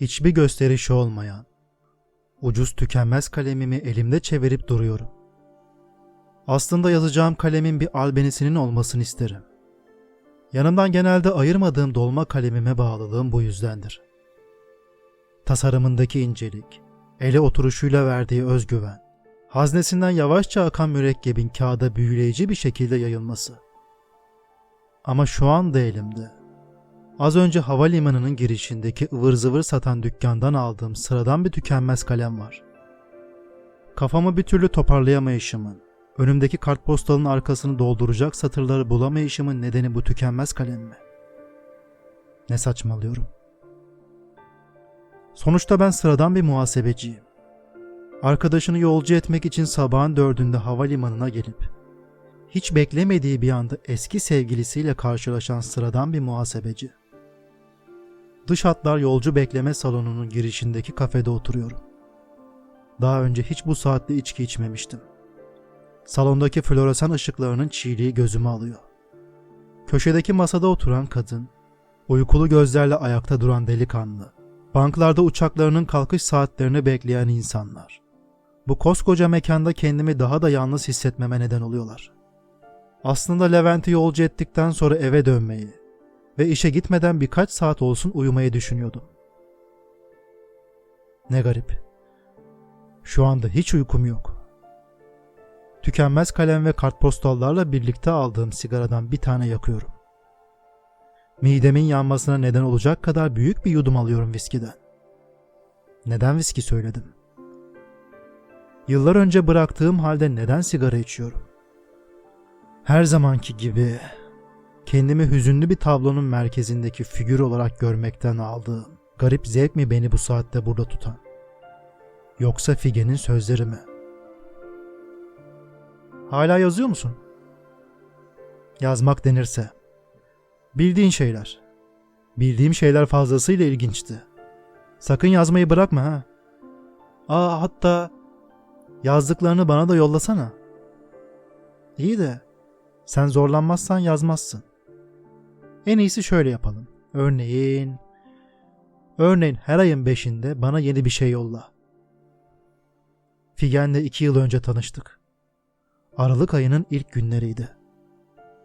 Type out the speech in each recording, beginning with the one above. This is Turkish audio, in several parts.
hiçbir gösterişi olmayan, ucuz tükenmez kalemimi elimde çevirip duruyorum. Aslında yazacağım kalemin bir albenisinin olmasını isterim. Yanımdan genelde ayırmadığım dolma kalemime bağlılığım bu yüzdendir. Tasarımındaki incelik, ele oturuşuyla verdiği özgüven, haznesinden yavaşça akan mürekkebin kağıda büyüleyici bir şekilde yayılması. Ama şu anda elimde, az önce havalimanının girişindeki ıvır zıvır satan dükkandan aldığım sıradan bir tükenmez kalem var. Kafamı bir türlü toparlayamayışımın, önümdeki kartpostalın arkasını dolduracak satırları bulamayışımın nedeni bu tükenmez kalem mi? Ne saçmalıyorum? Sonuçta ben sıradan bir muhasebeciyim. Arkadaşını yolcu etmek için sabahın dördünde havalimanına gelip hiç beklemediği bir anda eski sevgilisiyle karşılaşan sıradan bir muhasebeci. Dış hatlar yolcu bekleme salonunun girişindeki kafede oturuyorum. Daha önce hiç bu saatte içki içmemiştim. Salondaki floresan ışıklarının çiğliği gözümü alıyor. Köşedeki masada oturan kadın, uykulu gözlerle ayakta duran delikanlı, banklarda uçaklarının kalkış saatlerini bekleyen insanlar. Bu koskoca mekanda kendimi daha da yalnız hissetmeme neden oluyorlar. Aslında Levent'i yolcu ettikten sonra eve dönmeyi ve işe gitmeden birkaç saat olsun uyumayı düşünüyordum. Ne garip. Şu anda hiç uykum yok. Tükenmez kalem ve kartpostallarla birlikte aldığım sigaradan bir tane yakıyorum. Midemin yanmasına neden olacak kadar büyük bir yudum alıyorum viskiden. Neden viski söyledim? Yıllar önce bıraktığım halde neden sigara içiyorum? Her zamanki gibi kendimi hüzünlü bir tablonun merkezindeki figür olarak görmekten aldığım garip zevk mi beni bu saatte burada tutan? Yoksa Figen'in sözleri mi? Hala yazıyor musun? Yazmak denirse. Bildiğin şeyler. Bildiğim şeyler fazlasıyla ilginçti. Sakın yazmayı bırakma ha. Aa hatta yazdıklarını bana da yollasana. İyi de sen zorlanmazsan yazmazsın. En iyisi şöyle yapalım. Örneğin Örneğin her ayın beşinde bana yeni bir şey yolla. Figen'le iki yıl önce tanıştık. Aralık ayının ilk günleriydi.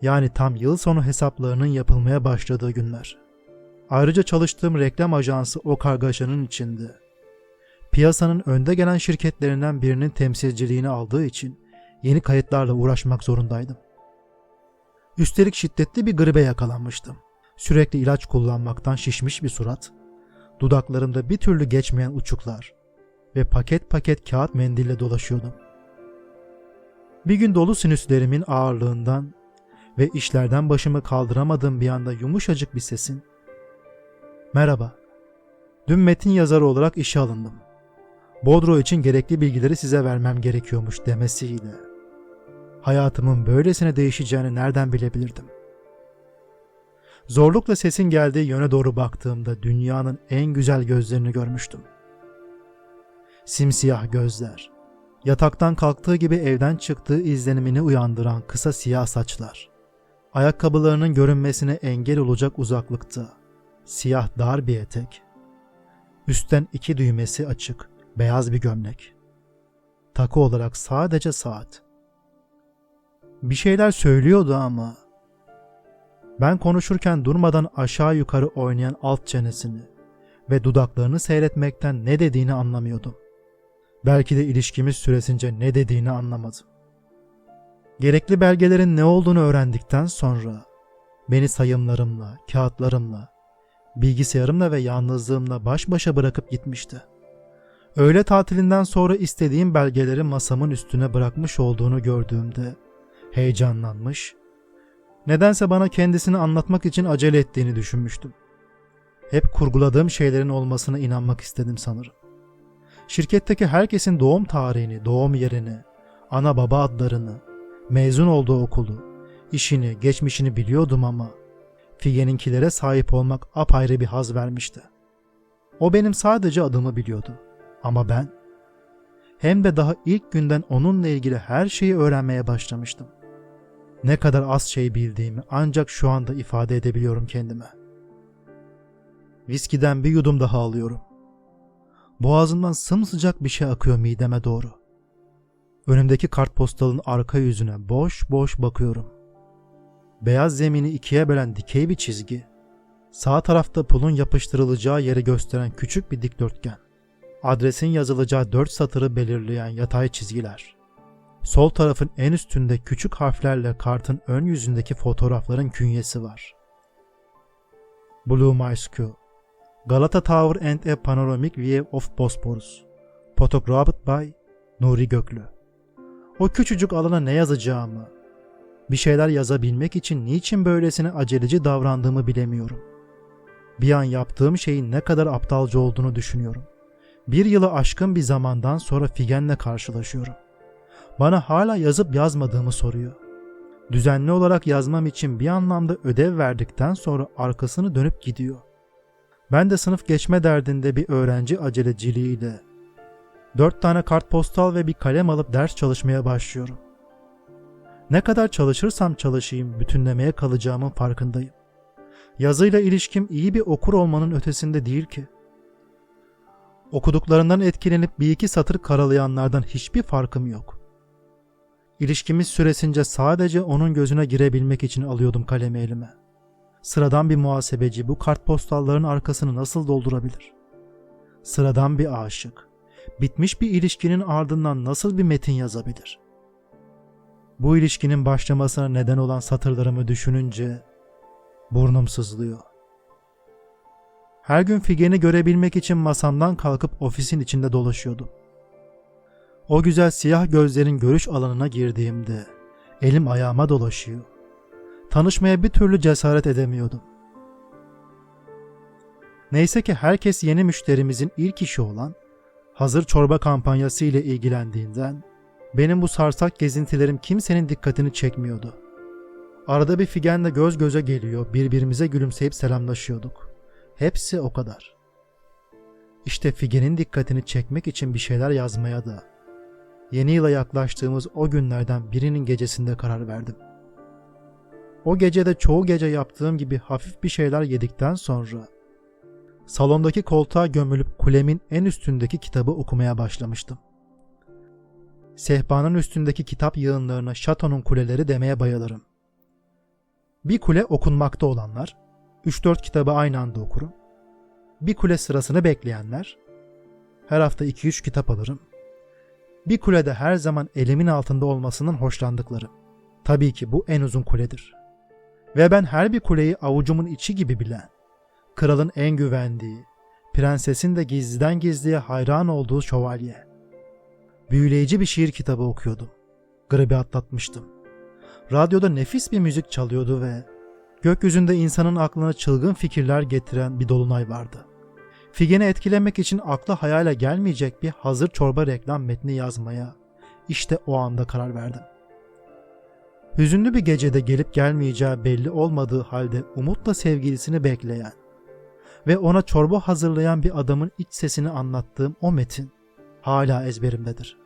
Yani tam yıl sonu hesaplarının yapılmaya başladığı günler. Ayrıca çalıştığım reklam ajansı o kargaşanın içinde. Piyasanın önde gelen şirketlerinden birinin temsilciliğini aldığı için yeni kayıtlarla uğraşmak zorundaydım. Üstelik şiddetli bir gribe yakalanmıştım. Sürekli ilaç kullanmaktan şişmiş bir surat, dudaklarımda bir türlü geçmeyen uçuklar ve paket paket kağıt mendille dolaşıyordum. Bir gün dolu sinüslerimin ağırlığından ve işlerden başımı kaldıramadığım bir anda yumuşacık bir sesin Merhaba. Dün metin yazarı olarak işe alındım. Bodro için gerekli bilgileri size vermem gerekiyormuş demesiyle. Hayatımın böylesine değişeceğini nereden bilebilirdim? Zorlukla sesin geldiği yöne doğru baktığımda dünyanın en güzel gözlerini görmüştüm. Simsiyah gözler, yataktan kalktığı gibi evden çıktığı izlenimini uyandıran kısa siyah saçlar, ayakkabılarının görünmesine engel olacak uzaklıkta, siyah dar bir etek, üstten iki düğmesi açık, beyaz bir gömlek. Takı olarak sadece saat. Bir şeyler söylüyordu ama ben konuşurken durmadan aşağı yukarı oynayan alt çenesini ve dudaklarını seyretmekten ne dediğini anlamıyordum. Belki de ilişkimiz süresince ne dediğini anlamadım. Gerekli belgelerin ne olduğunu öğrendikten sonra beni sayımlarımla, kağıtlarımla, bilgisayarımla ve yalnızlığımla baş başa bırakıp gitmişti. Öğle tatilinden sonra istediğim belgeleri masamın üstüne bırakmış olduğunu gördüğümde heyecanlanmış, nedense bana kendisini anlatmak için acele ettiğini düşünmüştüm. Hep kurguladığım şeylerin olmasına inanmak istedim sanırım. Şirketteki herkesin doğum tarihini, doğum yerini, ana baba adlarını, mezun olduğu okulu, işini, geçmişini biliyordum ama Figen'inkilere sahip olmak apayrı bir haz vermişti. O benim sadece adımı biliyordu. Ama ben hem de daha ilk günden onunla ilgili her şeyi öğrenmeye başlamıştım. Ne kadar az şey bildiğimi ancak şu anda ifade edebiliyorum kendime. Viskiden bir yudum daha alıyorum. Boğazımdan sımsıcak bir şey akıyor mideme doğru. Önümdeki kartpostalın arka yüzüne boş boş bakıyorum. Beyaz zemini ikiye bölen dikey bir çizgi. Sağ tarafta pulun yapıştırılacağı yeri gösteren küçük bir dikdörtgen. Adresin yazılacağı dört satırı belirleyen yatay çizgiler. Sol tarafın en üstünde küçük harflerle kartın ön yüzündeki fotoğrafların künyesi var. Blue Mysque Galata Tower and a Panoramic View of Bosporus Photographed by Nuri Göklü O küçücük alana ne yazacağımı, bir şeyler yazabilmek için niçin böylesine aceleci davrandığımı bilemiyorum. Bir an yaptığım şeyin ne kadar aptalca olduğunu düşünüyorum. Bir yılı aşkın bir zamandan sonra Figen'le karşılaşıyorum. Bana hala yazıp yazmadığımı soruyor. Düzenli olarak yazmam için bir anlamda ödev verdikten sonra arkasını dönüp gidiyor. Ben de sınıf geçme derdinde bir öğrenci aceleciliğiyle dört tane kartpostal ve bir kalem alıp ders çalışmaya başlıyorum. Ne kadar çalışırsam çalışayım bütünlemeye kalacağımın farkındayım. Yazıyla ilişkim iyi bir okur olmanın ötesinde değil ki. Okuduklarından etkilenip bir iki satır karalayanlardan hiçbir farkım yok. İlişkimiz süresince sadece onun gözüne girebilmek için alıyordum kalemi elime. Sıradan bir muhasebeci bu kartpostalların arkasını nasıl doldurabilir? Sıradan bir aşık, bitmiş bir ilişkinin ardından nasıl bir metin yazabilir? Bu ilişkinin başlamasına neden olan satırlarımı düşününce burnum sızlıyor. Her gün Figen'i görebilmek için masamdan kalkıp ofisin içinde dolaşıyordum. O güzel siyah gözlerin görüş alanına girdiğimde elim ayağıma dolaşıyor. Tanışmaya bir türlü cesaret edemiyordum. Neyse ki herkes yeni müşterimizin ilk işi olan hazır çorba kampanyası ile ilgilendiğinden benim bu sarsak gezintilerim kimsenin dikkatini çekmiyordu. Arada bir figenle göz göze geliyor, birbirimize gülümseyip selamlaşıyorduk. Hepsi o kadar. İşte figenin dikkatini çekmek için bir şeyler yazmaya da yeni yıla yaklaştığımız o günlerden birinin gecesinde karar verdim. O gecede çoğu gece yaptığım gibi hafif bir şeyler yedikten sonra salondaki koltuğa gömülüp kulemin en üstündeki kitabı okumaya başlamıştım. Sehpanın üstündeki kitap yığınlarına şatonun kuleleri demeye bayılırım. Bir kule okunmakta olanlar, 3-4 kitabı aynı anda okurum. Bir kule sırasını bekleyenler, her hafta 2-3 kitap alırım. Bir kulede her zaman elimin altında olmasının hoşlandıkları. Tabii ki bu en uzun kuledir. Ve ben her bir kuleyi avucumun içi gibi bilen, kralın en güvendiği, prensesin de gizliden gizliye hayran olduğu şövalye. Büyüleyici bir şiir kitabı okuyordum. Gribi atlatmıştım. Radyoda nefis bir müzik çalıyordu ve gökyüzünde insanın aklına çılgın fikirler getiren bir dolunay vardı. Figen'i etkilemek için akla hayale gelmeyecek bir hazır çorba reklam metni yazmaya işte o anda karar verdim. Hüzünlü bir gecede gelip gelmeyeceği belli olmadığı halde umutla sevgilisini bekleyen ve ona çorba hazırlayan bir adamın iç sesini anlattığım o metin hala ezberimdedir.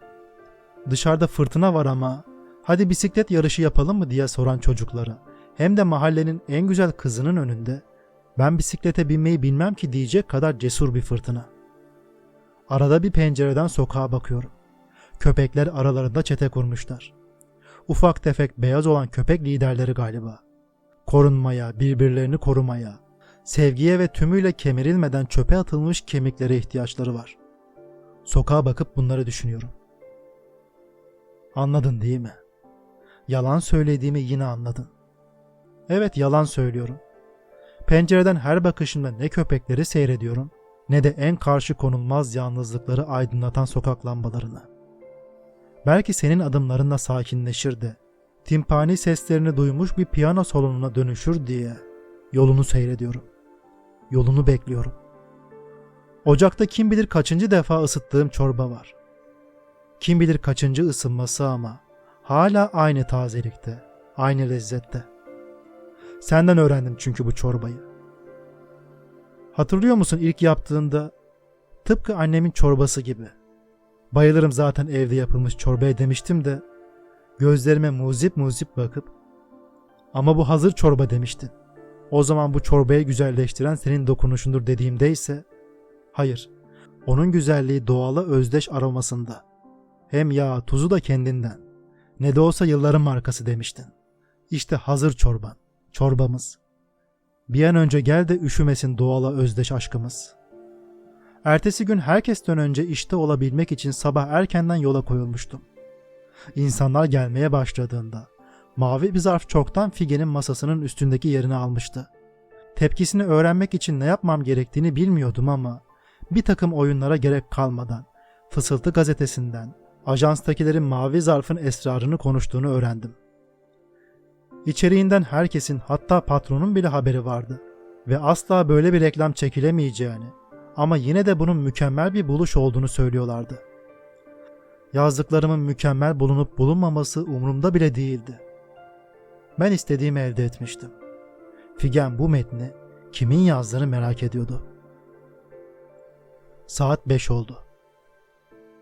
Dışarıda fırtına var ama hadi bisiklet yarışı yapalım mı diye soran çocuklara hem de mahallenin en güzel kızının önünde ben bisiklete binmeyi bilmem ki diyecek kadar cesur bir fırtına. Arada bir pencereden sokağa bakıyorum. Köpekler aralarında çete kurmuşlar. Ufak tefek beyaz olan köpek liderleri galiba. Korunmaya, birbirlerini korumaya, sevgiye ve tümüyle kemirilmeden çöpe atılmış kemiklere ihtiyaçları var. Sokağa bakıp bunları düşünüyorum. Anladın değil mi? Yalan söylediğimi yine anladın. Evet yalan söylüyorum. Pencereden her bakışımda ne köpekleri seyrediyorum ne de en karşı konulmaz yalnızlıkları aydınlatan sokak lambalarını. Belki senin adımlarınla sakinleşir de timpani seslerini duymuş bir piyano salonuna dönüşür diye yolunu seyrediyorum. Yolunu bekliyorum. Ocakta kim bilir kaçıncı defa ısıttığım çorba var. Kim bilir kaçıncı ısınması ama hala aynı tazelikte, aynı lezzette. Senden öğrendim çünkü bu çorbayı. Hatırlıyor musun ilk yaptığında tıpkı annemin çorbası gibi. Bayılırım zaten evde yapılmış çorbaya demiştim de gözlerime muzip muzip bakıp ama bu hazır çorba demiştin. O zaman bu çorbayı güzelleştiren senin dokunuşundur dediğimde ise hayır Onun güzelliği doğala özdeş aromasında. Hem yağ tuzu da kendinden. Ne de olsa yılların markası demiştin. İşte hazır çorban. Çorbamız. Bir an önce gel de üşümesin doğala özdeş aşkımız. Ertesi gün herkesten önce işte olabilmek için sabah erkenden yola koyulmuştum. İnsanlar gelmeye başladığında mavi bir zarf çoktan Figen'in masasının üstündeki yerini almıştı. Tepkisini öğrenmek için ne yapmam gerektiğini bilmiyordum ama bir takım oyunlara gerek kalmadan Fısıltı gazetesinden ajanstakilerin mavi zarfın esrarını konuştuğunu öğrendim. İçeriğinden herkesin hatta patronun bile haberi vardı ve asla böyle bir reklam çekilemeyeceğini ama yine de bunun mükemmel bir buluş olduğunu söylüyorlardı. Yazdıklarımın mükemmel bulunup bulunmaması umurumda bile değildi. Ben istediğimi elde etmiştim. Figen bu metni kimin yazdığını merak ediyordu. Saat 5 oldu.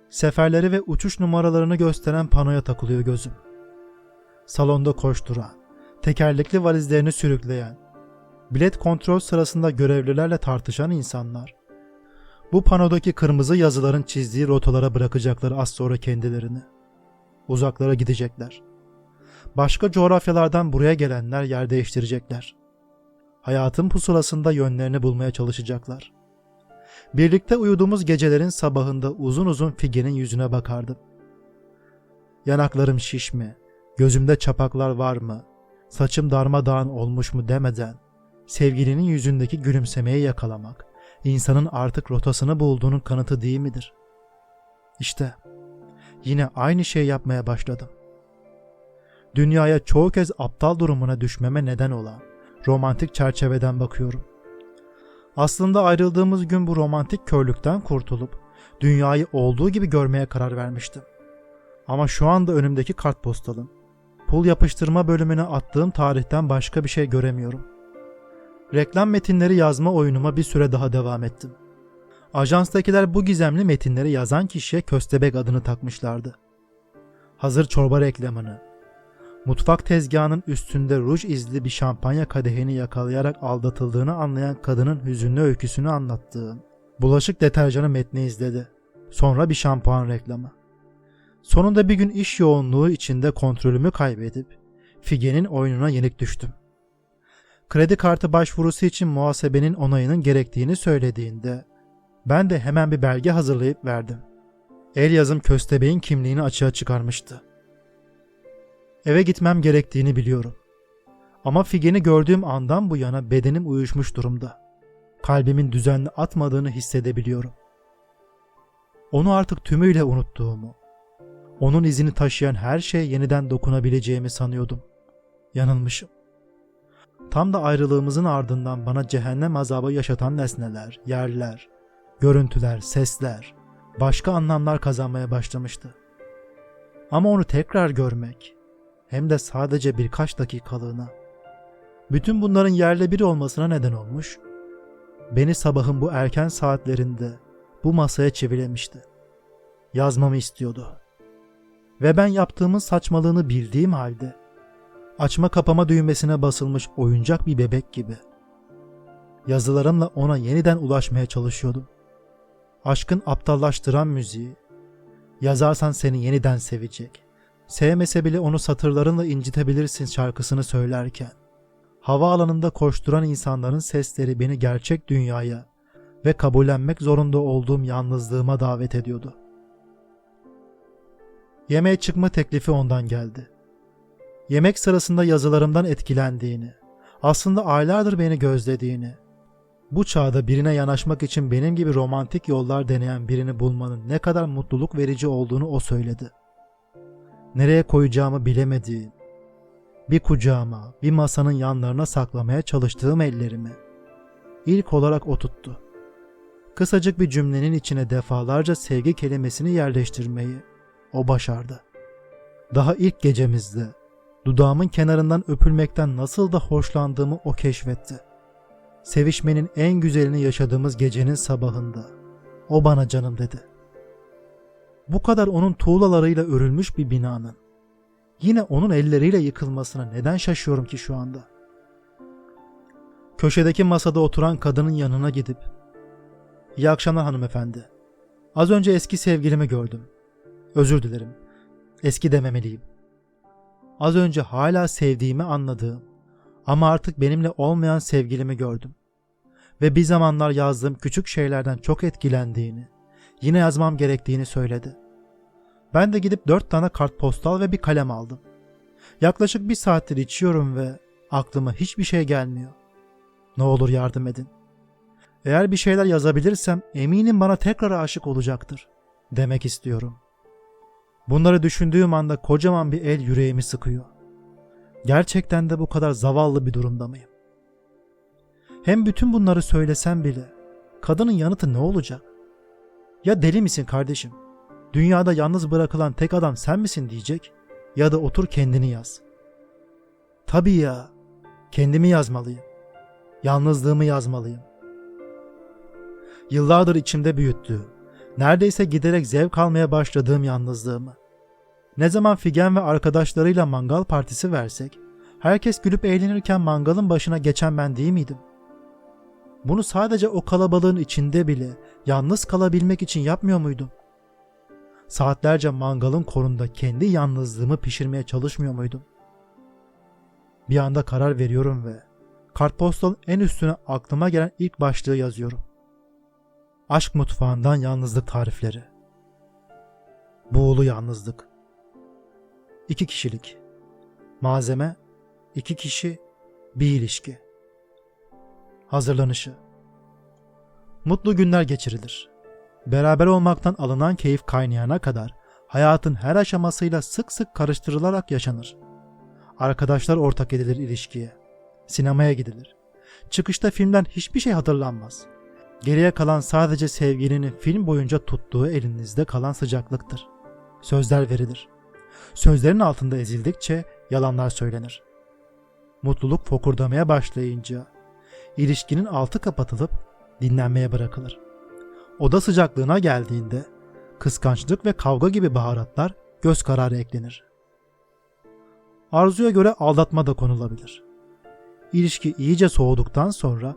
Seferleri ve uçuş numaralarını gösteren panoya takılıyor gözüm. Salonda koşturan, tekerlekli valizlerini sürükleyen, bilet kontrol sırasında görevlilerle tartışan insanlar, bu panodaki kırmızı yazıların çizdiği rotalara bırakacaklar az sonra kendilerini. Uzaklara gidecekler. Başka coğrafyalardan buraya gelenler yer değiştirecekler. Hayatın pusulasında yönlerini bulmaya çalışacaklar. Birlikte uyuduğumuz gecelerin sabahında uzun uzun Figen'in yüzüne bakardım. Yanaklarım şiş mi, gözümde çapaklar var mı, saçım darmadağın olmuş mu demeden sevgilinin yüzündeki gülümsemeyi yakalamak, insanın artık rotasını bulduğunun kanıtı değil midir? İşte yine aynı şey yapmaya başladım. Dünyaya çoğu kez aptal durumuna düşmeme neden olan romantik çerçeveden bakıyorum. Aslında ayrıldığımız gün bu romantik körlükten kurtulup dünyayı olduğu gibi görmeye karar vermiştim. Ama şu anda önümdeki kartpostalın pul yapıştırma bölümüne attığım tarihten başka bir şey göremiyorum. Reklam metinleri yazma oyunuma bir süre daha devam ettim. Ajanstakiler bu gizemli metinleri yazan kişiye köstebek adını takmışlardı. Hazır çorba reklamını, mutfak tezgahının üstünde ruj izli bir şampanya kadehini yakalayarak aldatıldığını anlayan kadının hüzünlü öyküsünü anlattığım bulaşık deterjanı metni izledi. Sonra bir şampuan reklamı. Sonunda bir gün iş yoğunluğu içinde kontrolümü kaybedip Figen'in oyununa yenik düştüm. Kredi kartı başvurusu için muhasebenin onayının gerektiğini söylediğinde ben de hemen bir belge hazırlayıp verdim. El yazım köstebeğin kimliğini açığa çıkarmıştı. Eve gitmem gerektiğini biliyorum. Ama Figen'i gördüğüm andan bu yana bedenim uyuşmuş durumda. Kalbimin düzenli atmadığını hissedebiliyorum. Onu artık tümüyle unuttuğumu, onun izini taşıyan her şeye yeniden dokunabileceğimi sanıyordum. Yanılmışım. Tam da ayrılığımızın ardından bana cehennem azabı yaşatan nesneler, yerler, görüntüler, sesler, başka anlamlar kazanmaya başlamıştı. Ama onu tekrar görmek, hem de sadece birkaç dakikalığına. Bütün bunların yerle bir olmasına neden olmuş, beni sabahın bu erken saatlerinde bu masaya çivilemişti. Yazmamı istiyordu. Ve ben yaptığımın saçmalığını bildiğim halde açma kapama düğmesine basılmış oyuncak bir bebek gibi. Yazılarımla ona yeniden ulaşmaya çalışıyordum. Aşkın aptallaştıran müziği, yazarsan seni yeniden sevecek, sevmese bile onu satırlarınla incitebilirsin şarkısını söylerken, havaalanında koşturan insanların sesleri beni gerçek dünyaya ve kabullenmek zorunda olduğum yalnızlığıma davet ediyordu. Yemeğe çıkma teklifi ondan geldi. Yemek sırasında yazılarımdan etkilendiğini, aslında aylardır beni gözlediğini, bu çağda birine yanaşmak için benim gibi romantik yollar deneyen birini bulmanın ne kadar mutluluk verici olduğunu o söyledi. Nereye koyacağımı bilemediğim, bir kucağıma, bir masanın yanlarına saklamaya çalıştığım ellerimi ilk olarak o tuttu. Kısacık bir cümlenin içine defalarca sevgi kelimesini yerleştirmeyi o başardı. Daha ilk gecemizde dudağımın kenarından öpülmekten nasıl da hoşlandığımı o keşfetti. Sevişmenin en güzelini yaşadığımız gecenin sabahında o bana canım dedi. Bu kadar onun tuğlalarıyla örülmüş bir binanın yine onun elleriyle yıkılmasına neden şaşıyorum ki şu anda? Köşedeki masada oturan kadının yanına gidip "İyi akşamlar hanımefendi. Az önce eski sevgilimi gördüm. Özür dilerim. Eski dememeliyim. Az önce hala sevdiğimi anladığım ama artık benimle olmayan sevgilimi gördüm. Ve bir zamanlar yazdığım küçük şeylerden çok etkilendiğini, yine yazmam gerektiğini söyledi. Ben de gidip dört tane kartpostal ve bir kalem aldım. Yaklaşık bir saattir içiyorum ve aklıma hiçbir şey gelmiyor. Ne olur yardım edin. Eğer bir şeyler yazabilirsem eminim bana tekrar aşık olacaktır. Demek istiyorum. Bunları düşündüğüm anda kocaman bir el yüreğimi sıkıyor. Gerçekten de bu kadar zavallı bir durumda mıyım? Hem bütün bunları söylesem bile kadının yanıtı ne olacak? Ya deli misin kardeşim? Dünyada yalnız bırakılan tek adam sen misin diyecek ya da otur kendini yaz. Tabii ya. Kendimi yazmalıyım. Yalnızlığımı yazmalıyım. Yıllardır içimde büyüttüğüm, neredeyse giderek zevk almaya başladığım yalnızlığımı. Ne zaman Figen ve arkadaşlarıyla mangal partisi versek, herkes gülüp eğlenirken mangalın başına geçen ben değil miydim? Bunu sadece o kalabalığın içinde bile yalnız kalabilmek için yapmıyor muydum? Saatlerce mangalın korunda kendi yalnızlığımı pişirmeye çalışmıyor muydum? Bir anda karar veriyorum ve kartpostalın en üstüne aklıma gelen ilk başlığı yazıyorum. Aşk mutfağından yalnızlık tarifleri. Buğulu yalnızlık. İki kişilik. Malzeme, iki kişi, bir ilişki. Hazırlanışı. Mutlu günler geçirilir. Beraber olmaktan alınan keyif kaynayana kadar hayatın her aşamasıyla sık sık karıştırılarak yaşanır. Arkadaşlar ortak edilir ilişkiye. Sinemaya gidilir. Çıkışta filmden hiçbir şey hatırlanmaz. Geriye kalan sadece sevgilinin film boyunca tuttuğu elinizde kalan sıcaklıktır. Sözler verilir. Sözlerin altında ezildikçe yalanlar söylenir. Mutluluk fokurdamaya başlayınca ilişkinin altı kapatılıp dinlenmeye bırakılır. Oda sıcaklığına geldiğinde kıskançlık ve kavga gibi baharatlar göz kararı eklenir. Arzuya göre aldatma da konulabilir. İlişki iyice soğuduktan sonra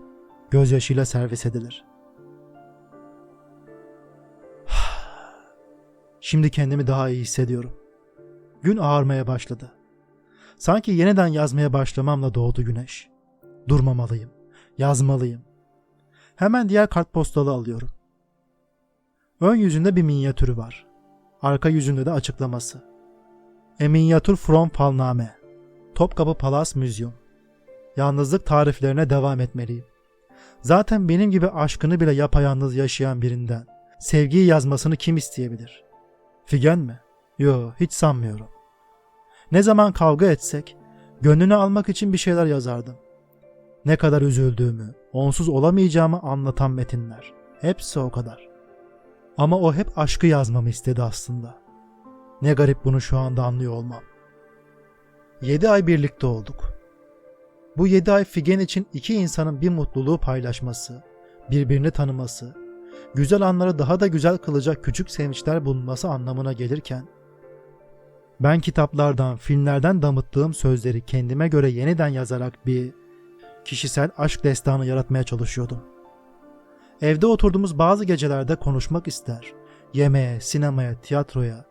gözyaşıyla servis edilir. Şimdi kendimi daha iyi hissediyorum. Gün ağarmaya başladı. Sanki yeniden yazmaya başlamamla doğdu güneş. Durmamalıyım. Yazmalıyım. Hemen diğer kartpostalı alıyorum. Ön yüzünde bir minyatürü var. Arka yüzünde de açıklaması. Miniature from Palname. Topkapı Palace Museum. Yalnızlık tariflerine devam etmeliyim. Zaten benim gibi aşkını bile yapayalnız yaşayan birinden sevgiyi yazmasını kim isteyebilir? Figen mi? Yo, hiç sanmıyorum. Ne zaman kavga etsek, gönlünü almak için bir şeyler yazardım. Ne kadar üzüldüğümü, onsuz olamayacağımı anlatan metinler. Hepsi o kadar. Ama o hep aşkı yazmamı istedi aslında. Ne garip bunu şu anda anlıyor olmam. Yedi ay birlikte olduk. Bu yedi ay Figen için iki insanın bir mutluluğu paylaşması, birbirini tanıması, güzel anları daha da güzel kılacak küçük sevinçler bulunması anlamına gelirken, ben kitaplardan, filmlerden damıttığım sözleri kendime göre yeniden yazarak bir kişisel aşk destanı yaratmaya çalışıyordum. Evde oturduğumuz bazı gecelerde konuşmak ister, yemeğe, sinemaya, tiyatroya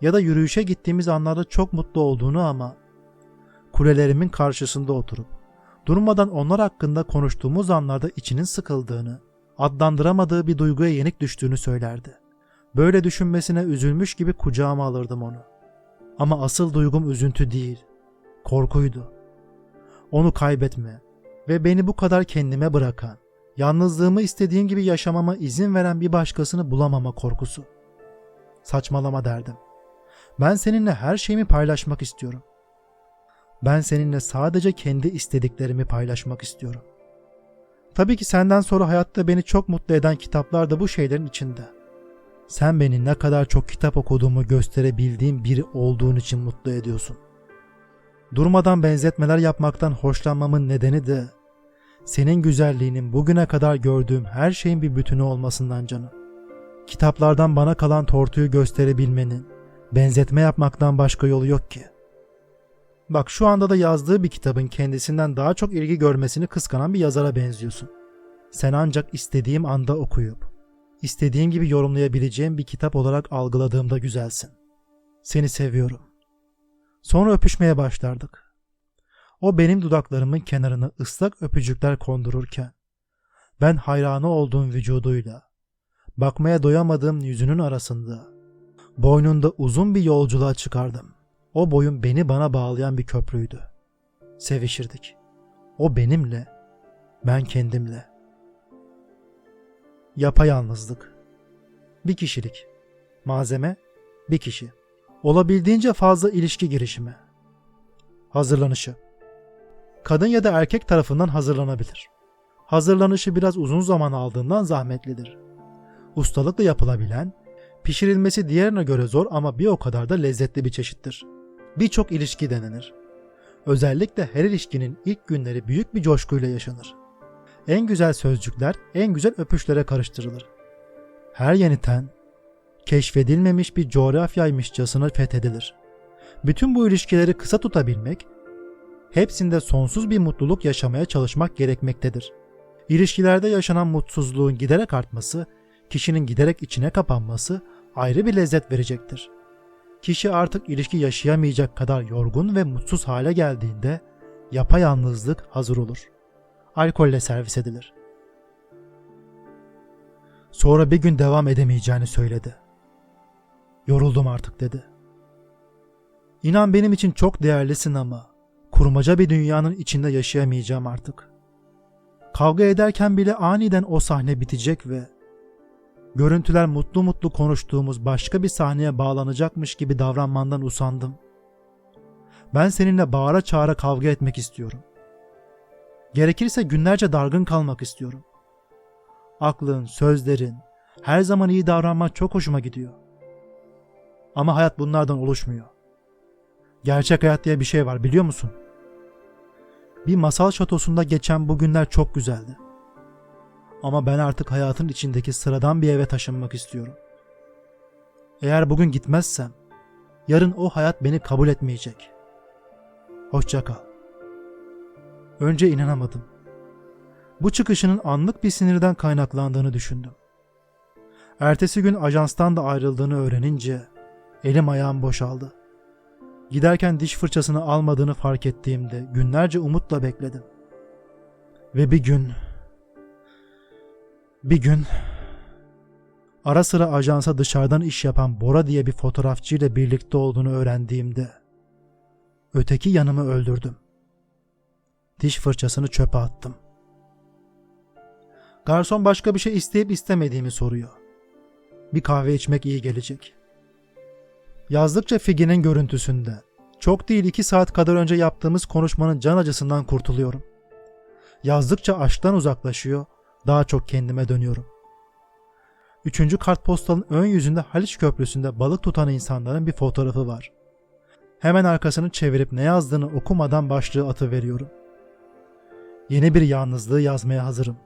ya da yürüyüşe gittiğimiz anlarda çok mutlu olduğunu ama kulelerimin karşısında oturup durmadan onlar hakkında konuştuğumuz anlarda içinin sıkıldığını, adlandıramadığı bir duyguya yenik düştüğünü söylerdi. Böyle düşünmesine üzülmüş gibi kucağıma alırdım onu. Ama asıl duygum üzüntü değil, korkuydu. Onu kaybetme ve beni bu kadar kendime bırakan, yalnızlığımı istediğim gibi yaşamama izin veren bir başkasını bulamama korkusu. Saçmalama derdim. Ben seninle her şeyimi paylaşmak istiyorum. Ben seninle sadece kendi istediklerimi paylaşmak istiyorum. Tabii ki senden sonra hayatta beni çok mutlu eden kitaplar da bu şeylerin içinde. Sen beni ne kadar çok kitap okuduğumu gösterebildiğim biri olduğun için mutlu ediyorsun. Durmadan benzetmeler yapmaktan hoşlanmamın nedeni de senin güzelliğinin bugüne kadar gördüğüm her şeyin bir bütünü olmasından canım. Kitaplardan bana kalan tortuyu gösterebilmenin, benzetme yapmaktan başka yolu yok ki. Bak şu anda da yazdığı bir kitabın kendisinden daha çok ilgi görmesini kıskanan bir yazara benziyorsun. Sen ancak istediğim anda okuyup, istediğim gibi yorumlayabileceğim bir kitap olarak algıladığımda güzelsin. Seni seviyorum. Sonra öpüşmeye başlardık. O benim dudaklarımın kenarına ıslak öpücükler kondururken, ben hayranı olduğum vücuduyla, bakmaya doyamadığım yüzünün arasında, boynunda uzun bir yolculuğa çıkardım. O boyun beni bana bağlayan bir köprüydü. Sevişirdik. O benimle, ben kendimle. Yapayalnızlık. Bir kişilik. Malzeme, bir kişi. Olabildiğince fazla ilişki girişimi. Hazırlanışı. Kadın ya da erkek tarafından hazırlanabilir. Hazırlanışı biraz uzun zaman aldığından zahmetlidir. Ustalıkla yapılabilen, pişirilmesi diğerine göre zor ama bir o kadar da lezzetli bir çeşittir. Birçok ilişki denenir. Özellikle her ilişkinin ilk günleri büyük bir coşkuyla yaşanır. En güzel sözcükler en güzel öpüşlere karıştırılır. Her yeni ten, keşfedilmemiş bir coğrafyaymışçasına fethedilir. Bütün bu ilişkileri kısa tutabilmek, hepsinde sonsuz bir mutluluk yaşamaya çalışmak gerekmektedir. İlişkilerde yaşanan mutsuzluğun giderek artması, kişinin giderek içine kapanması ayrı bir lezzet verecektir. Kişi artık ilişki yaşayamayacak kadar yorgun ve mutsuz hale geldiğinde yapayalnızlık hazır olur. Alkolle servis edilir. Sonra bir gün devam edemeyeceğini söyledi. Yoruldum artık dedi. İnan benim için çok değerlisin ama kurmaca bir dünyanın içinde yaşayamayacağım artık. Kavga ederken bile aniden o sahne bitecek ve görüntüler mutlu mutlu konuştuğumuz başka bir sahneye bağlanacakmış gibi davranmandan usandım. Ben seninle bağıra çağıra kavga etmek istiyorum. Gerekirse günlerce dargın kalmak istiyorum. Aklın, sözlerin, her zaman iyi davranmak çok hoşuma gidiyor. Ama hayat bunlardan oluşmuyor. Gerçek hayat diye bir şey var biliyor musun? Bir masal şatosunda geçen bu günler çok güzeldi. Ama ben artık hayatın içindeki sıradan bir eve taşınmak istiyorum. Eğer bugün gitmezsem, yarın o hayat beni kabul etmeyecek. Hoşça kal. Önce inanamadım. Bu çıkışının anlık bir sinirden kaynaklandığını düşündüm. Ertesi gün ajanstan da ayrıldığını öğrenince elim ayağım boşaldı. Giderken diş fırçasını almadığını fark ettiğimde günlerce umutla bekledim. Ve bir gün bir gün ara sıra ajansa dışarıdan iş yapan Bora diye bir fotoğrafçıyla birlikte olduğunu öğrendiğimde öteki yanımı öldürdüm. Diş fırçasını çöpe attım. Garson başka bir şey isteyip istemediğimi soruyor. Bir kahve içmek iyi gelecek. Yazdıkça Figi'nin görüntüsünde çok değil iki saat kadar önce yaptığımız konuşmanın can acısından kurtuluyorum. Yazdıkça aşktan uzaklaşıyor, daha çok kendime dönüyorum. Üçüncü kartpostalın ön yüzünde Haliç Köprüsü'nde balık tutan insanların bir fotoğrafı var. Hemen arkasını çevirip ne yazdığını okumadan başlığı atı veriyorum. Yeni bir yalnızlığı yazmaya hazırım.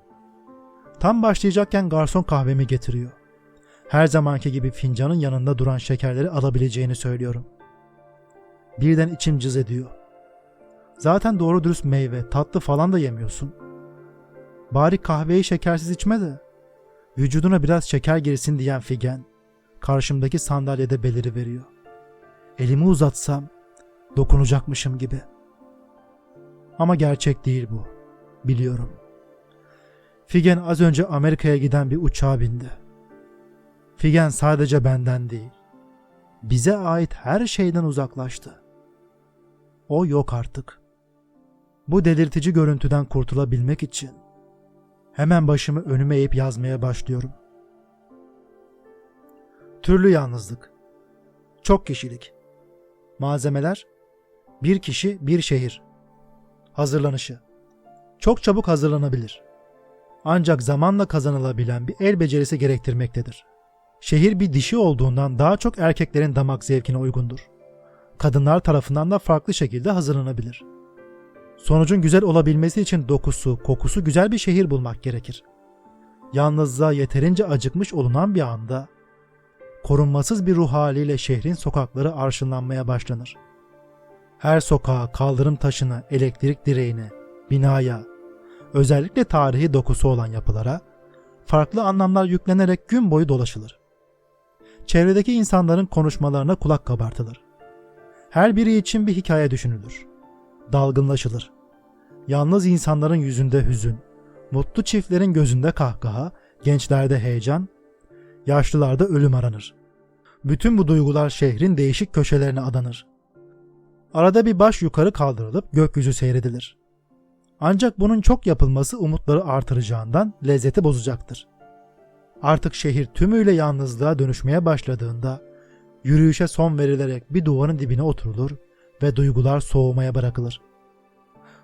Tam başlayacakken garson kahvemi getiriyor. Her zamanki gibi fincanın yanında duran şekerleri alabileceğini söylüyorum. Birden içim cız ediyor. Zaten doğru dürüst meyve, tatlı falan da yemiyorsun. Bari kahveyi şekersiz içme de. Vücuduna biraz şeker girsin diyen Figen, karşımdaki sandalyede beliri veriyor. Elimi uzatsam, dokunacakmışım gibi. Ama gerçek değil bu. Biliyorum. Figen az önce Amerika'ya giden bir uçağa bindi. Figen sadece benden değil, bize ait her şeyden uzaklaştı. O yok artık. Bu delirtici görüntüden kurtulabilmek için hemen başımı önüme eğip yazmaya başlıyorum. Türlü yalnızlık. Çok kişilik. Malzemeler bir kişi, bir şehir. Hazırlanışı. Çok çabuk hazırlanabilir. Ancak zamanla kazanılabilen bir el becerisi gerektirmektedir. Şehir bir dişi olduğundan daha çok erkeklerin damak zevkine uygundur. Kadınlar tarafından da farklı şekilde hazırlanabilir. Sonucun güzel olabilmesi için dokusu, kokusu güzel bir şehir bulmak gerekir. Yalnızlığa yeterince acıkmış olunan bir anda korunmasız bir ruh haliyle şehrin sokakları arşınlanmaya başlanır. Her sokağa, kaldırım taşına, elektrik direğine, binaya, özellikle tarihi dokusu olan yapılara farklı anlamlar yüklenerek gün boyu dolaşılır. Çevredeki insanların konuşmalarına kulak kabartılır. Her biri için bir hikaye düşünülür. Dalgınlaşılır. Yalnız insanların yüzünde hüzün, mutlu çiftlerin gözünde kahkaha, gençlerde heyecan, yaşlılarda ölüm aranır. Bütün bu duygular şehrin değişik köşelerine adanır. Arada bir baş yukarı kaldırılıp gökyüzü seyredilir. Ancak bunun çok yapılması umutları artıracağından lezzeti bozacaktır. Artık şehir tümüyle yalnızlığa dönüşmeye başladığında yürüyüşe son verilerek bir duvarın dibine oturulur ve duygular soğumaya bırakılır.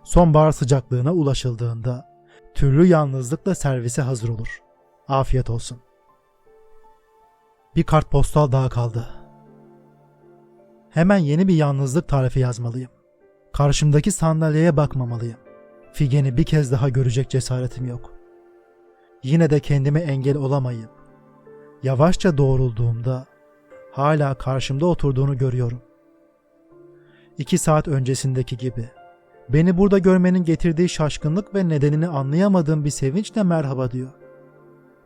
Sonbahar sıcaklığına ulaşıldığında türlü yalnızlıkla servise hazır olur. Afiyet olsun. Bir kartpostal daha kaldı. Hemen yeni bir yalnızlık tarifi yazmalıyım. Karşımdaki sandalyeye bakmamalıyım. Figen'i bir kez daha görecek cesaretim yok. Yine de kendime engel olamayıp yavaşça doğrulduğumda hala karşımda oturduğunu görüyorum. İki saat öncesindeki gibi beni burada görmenin getirdiği şaşkınlık ve nedenini anlayamadığım bir sevinçle merhaba diyor.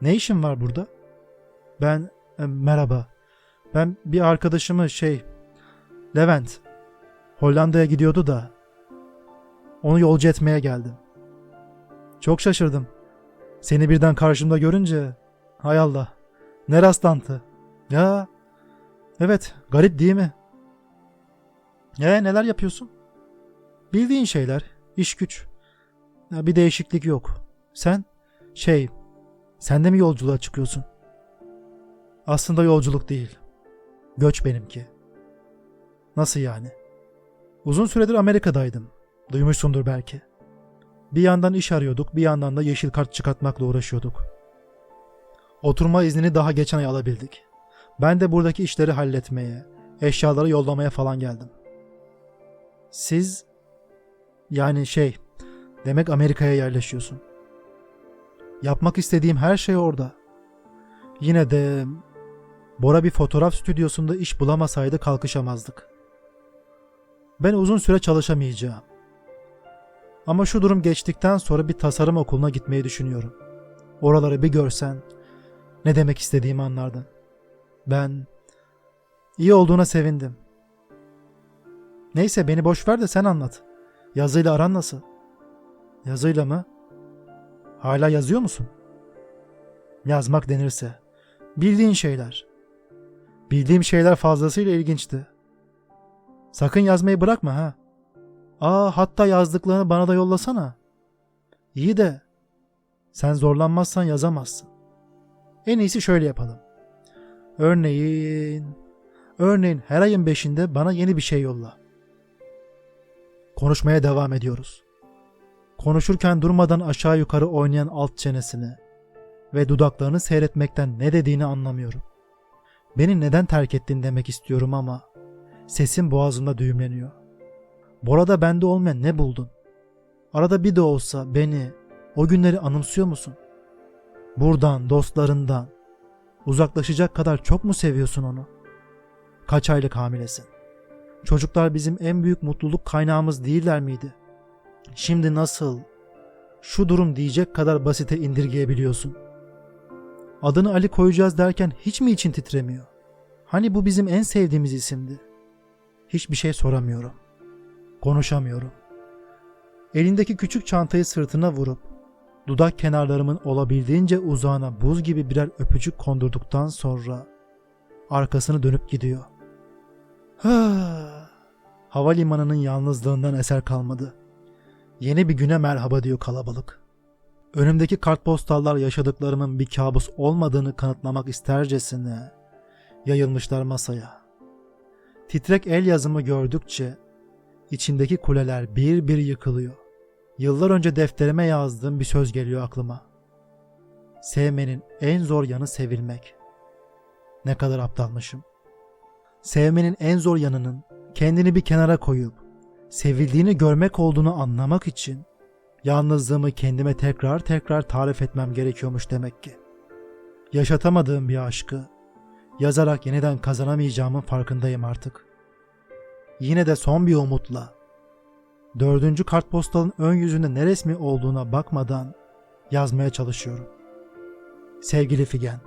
Ne işin var burada? Ben e, merhaba. Ben bir arkadaşımı şey Levent Hollanda'ya gidiyordu da onu yolcu etmeye geldim. Çok şaşırdım. Seni birden karşımda görünce hay Allah ne rastlantı. Ya evet garip değil mi? E neler yapıyorsun? Bildiğin şeyler, iş güç. Ya, bir değişiklik yok. Sen şey sen de mi yolculuğa çıkıyorsun? Aslında yolculuk değil. Göç benimki. Nasıl yani? Uzun süredir Amerika'daydım. Duymuşsundur belki. Bir yandan iş arıyorduk, bir yandan da yeşil kart çıkartmakla uğraşıyorduk. Oturma iznini daha geçen ay alabildik. Ben de buradaki işleri halletmeye, eşyaları yollamaya falan geldim. Siz yani şey, demek Amerika'ya yerleşiyorsun. Yapmak istediğim her şey orada. Yine de Bora bir fotoğraf stüdyosunda iş bulamasaydı kalkışamazdık. Ben uzun süre çalışamayacağım. Ama şu durum geçtikten sonra bir tasarım okuluna gitmeyi düşünüyorum. Oraları bir görsen ne demek istediğimi anlardın. Ben iyi olduğuna sevindim. Neyse beni boş ver de sen anlat. Yazıyla aran nasıl? Yazıyla mı? Hala yazıyor musun? Yazmak denirse. Bildiğin şeyler. Bildiğim şeyler fazlasıyla ilginçti. Sakın yazmayı bırakma ha. Aa hatta yazdıklarını bana da yollasana. İyi de sen zorlanmazsan yazamazsın. En iyisi şöyle yapalım. Örneğin, örneğin her ayın beşinde bana yeni bir şey yolla. Konuşmaya devam ediyoruz. Konuşurken durmadan aşağı yukarı oynayan alt çenesini ve dudaklarını seyretmekten ne dediğini anlamıyorum. Beni neden terk ettin demek istiyorum ama sesim boğazımda düğümleniyor. Bora'da bende olmayan ne buldun? Arada bir de olsa beni, o günleri anımsıyor musun? Buradan, dostlarından, uzaklaşacak kadar çok mu seviyorsun onu? Kaç aylık hamilesin? Çocuklar bizim en büyük mutluluk kaynağımız değiller miydi? Şimdi nasıl? Şu durum diyecek kadar basite indirgeyebiliyorsun. Adını Ali koyacağız derken hiç mi için titremiyor? Hani bu bizim en sevdiğimiz isimdi. Hiçbir şey soramıyorum. Konuşamıyorum. Elindeki küçük çantayı sırtına vurup dudak kenarlarımın olabildiğince uzağına buz gibi birer öpücük kondurduktan sonra arkasını dönüp gidiyor. Havalimanının yalnızlığından eser kalmadı. Yeni bir güne merhaba diyor kalabalık. Önümdeki kartpostallar yaşadıklarımın bir kabus olmadığını kanıtlamak istercesine yayılmışlar masaya. Titrek el yazımı gördükçe içindeki kuleler bir bir yıkılıyor. Yıllar önce defterime yazdığım bir söz geliyor aklıma. Sevmenin en zor yanı sevilmek. Ne kadar aptalmışım. Sevmenin en zor yanının kendini bir kenara koyup sevildiğini görmek olduğunu anlamak için yalnızlığımı kendime tekrar tekrar tarif etmem gerekiyormuş demek ki. Yaşatamadığım bir aşkı yazarak yeniden kazanamayacağımın farkındayım artık. Yine de son bir umutla dördüncü kartpostalın ön yüzünde ne resmi olduğuna bakmadan yazmaya çalışıyorum. Sevgili Figen,